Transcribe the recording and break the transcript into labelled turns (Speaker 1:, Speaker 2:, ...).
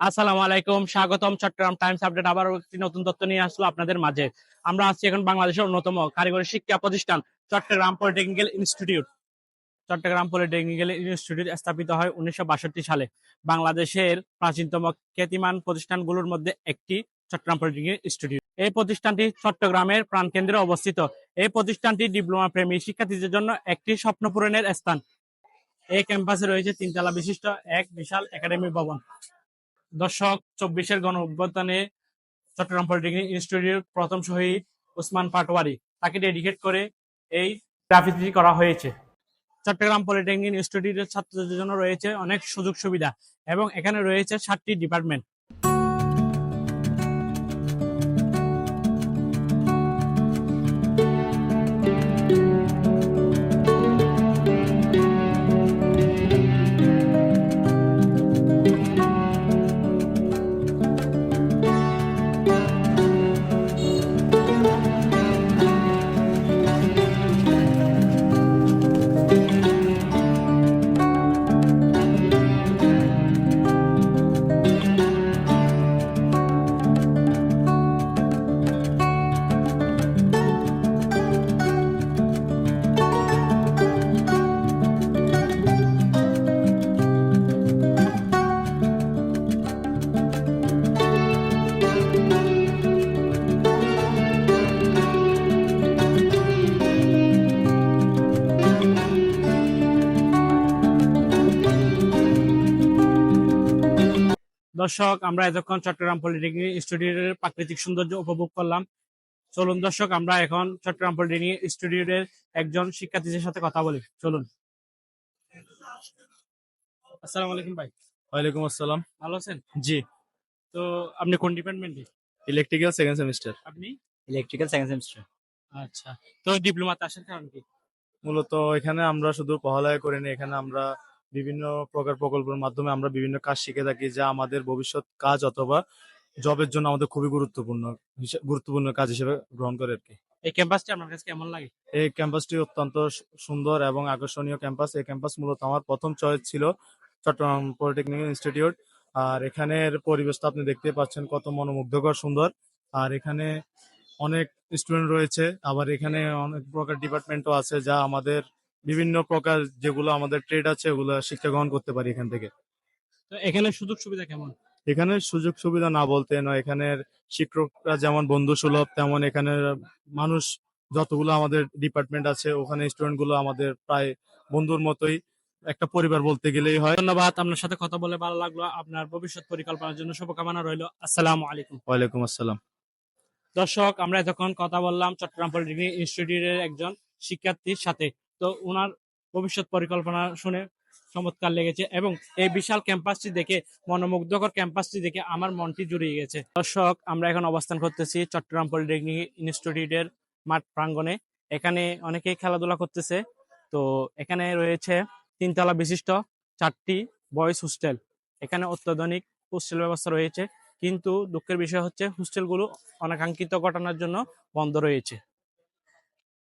Speaker 1: আসসালামু আলাইকুম, স্বাগতম চট্টগ্রাম টাইমস আপডেট আবার একটি নতুন তথ্য নিয়ে আসলো আপনাদের মাঝে। আমরা আছি এখন বাংলাদেশের অন্যতম কারিগরি শিক্ষা প্রতিষ্ঠান, Chittagong polytechnical institute. Chittagong polytechnical institute স্থাপিত হয় উনিশশো বাষট্টি সালে। বাংলাদেশের প্রাচীনতম খ্যাতিমান প্রতিষ্ঠানগুলোর মধ্যে একটি চট্টগ্রাম পলিটেকনিক্যাল ইনস্টিটিউট। এই প্রতিষ্ঠানটি চট্টগ্রামের প্রাণকেন্দ্রে অবস্থিত। এই প্রতিষ্ঠানটি ডিপ্লোমা প্রেমী শিক্ষার্থীদের জন্য একটি স্বপ্ন পূরণের স্থান। এই ক্যাম্পাসে রয়েছে তিনতলা বিশিষ্ট এক বিশাল একাডেমি ভবন। দর্শক, চব্বিশের গণ অভ্যুত্থানে চট্টগ্রাম পলিটেকনিক ইনস্টিটিউটের প্রথম শহীদ ওসমান পাটোয়ারি। তাকে ডেডিকেট করে এই গ্রাফিতিটি করা হয়েছে। চট্টগ্রাম পলিটেকনিক ইনস্টিটিউটের ছাত্রদের জন্য রয়েছে অনেক সুযোগ সুবিধা এবং এখানে রয়েছে সাতটি ডিপার্টমেন্ট। দর্শক আমরা এতক্ষণ চট্টগ্রাম পলিটেকনিক ইনস্টিটিউটের প্রাকৃতিক সৌন্দর্য উপভোগ করলাম। চলুন দর্শক আমরা এখন চট্টগ্রাম পলিটেকনিক ইনস্টিটিউটের একজন শিক্ষার্থীদের সাথে কথা বলি। চলুন। আসসালামু আলাইকুম ভাই।
Speaker 2: ওয়ালাইকুম আসসালাম।
Speaker 1: ভালো আছেন?
Speaker 2: জি।
Speaker 1: তো আপনি কোন ডিপার্টমেন্টে?
Speaker 2: Electrical second semester.
Speaker 1: আপনি?
Speaker 3: Electrical second semester.
Speaker 1: আচ্ছা। তো ডিপ্লোমাতে আসার কারণ কি?
Speaker 2: মূলত এখানে আমরা শুধু পড়ালেখা করি না এখানে আমরা বিভিন্ন প্রকার প্রকল্পের মাধ্যমে আমরা বিভিন্ন কাজ শিখে থাকি যা আমাদের ভবিষ্যৎ কাজ অথবা জবের জন্য আমাদের খুবই গুরুত্বপূর্ণ গুরুত্বপূর্ণ কাজ হিসেবে গ্রহণ করে আর কি।
Speaker 1: এই ক্যাম্পাসটি আপনার কাছে কেমন লাগে?
Speaker 2: এই ক্যাম্পাসটি অত্যন্ত সুন্দর এবং আকর্ষণীয় ক্যাম্পাস। এই ক্যাম্পাস মূলত আমার প্রথম চয়েস ছিল চট্টগ্রাম পলিটেকনিক ইনস্টিটিউট। আর এখানের পরিবেশটা আপনি দেখতে পাচ্ছেন কত মনোমুগ্ধকর সুন্দর। আর এখানে অনেক স্টুডেন্ট রয়েছে। আবার এখানে অনেক প্রকার ডিপার্টমেন্টও আছে যা আমাদের বিভিন্ন প্রকার যেগুলো আমাদের ট্রেড আছে ওগুলো শিক্ষা গ্রহণ করতে পারি এখান থেকে।
Speaker 1: তো এখানে সুযোগ সুবিধা কেমন?
Speaker 2: এখানে সুযোগ সুবিধা না বলতে নয়। এখানের শিক্ষকরা যেমন বন্ধু সুলভ তেমন এখানে মানুষ যতগুলো আমাদের ডিপার্টমেন্ট আছে ওখানে স্টুডেন্টগুলো আমাদের প্রায় বন্ধুর মতোই একটা পরিবার বলতে গেলেই হয়।
Speaker 1: ধন্যবাদ আপনার সাথে কথা বলে ভালো লাগল। আপনার ভবিষ্যৎ পরিকল্পনার জন্য শুভকামনা রইল। আসসালামু আলাইকুম।
Speaker 2: ওয়ালাইকুম আসসালাম।
Speaker 1: দর্শক আমরা এতক্ষণ কথা বললাম চট্টগ্রাম পলিটেকনিক ইনস্টিটিউটের একজন শিক্ষার্থীর সাথে। তো ওনার ভবিষ্যৎ পরিকল্পনা শুনে চমৎকার লেগেছে এবং এই বিশাল ক্যাম্পাসটি দেখে, মনোমুগ্ধকর ক্যাম্পাসটি দেখে আমার মনটি জুড়িয়ে গেছে। দর্শক, আমরা এখন অবস্থান করতেছি চট্টগ্রাম পলিটেকনিক ইনস্টিটিউটের মাঠ প্রাঙ্গণে। এখানে অনেকেই খেলাধুলা করতেছে। তো এখানে রয়েছে তিনতলা বিশিষ্ট চারটি বয়েজ হোস্টেল। এখানে অত্যাধুনিক হোস্টেল ব্যবস্থা রয়েছে। কিন্তু দুঃখের বিষয় হচ্ছে, হোস্টেলগুলো অনাকাঙ্ক্ষিত ঘটনার জন্য বন্ধ রয়েছে।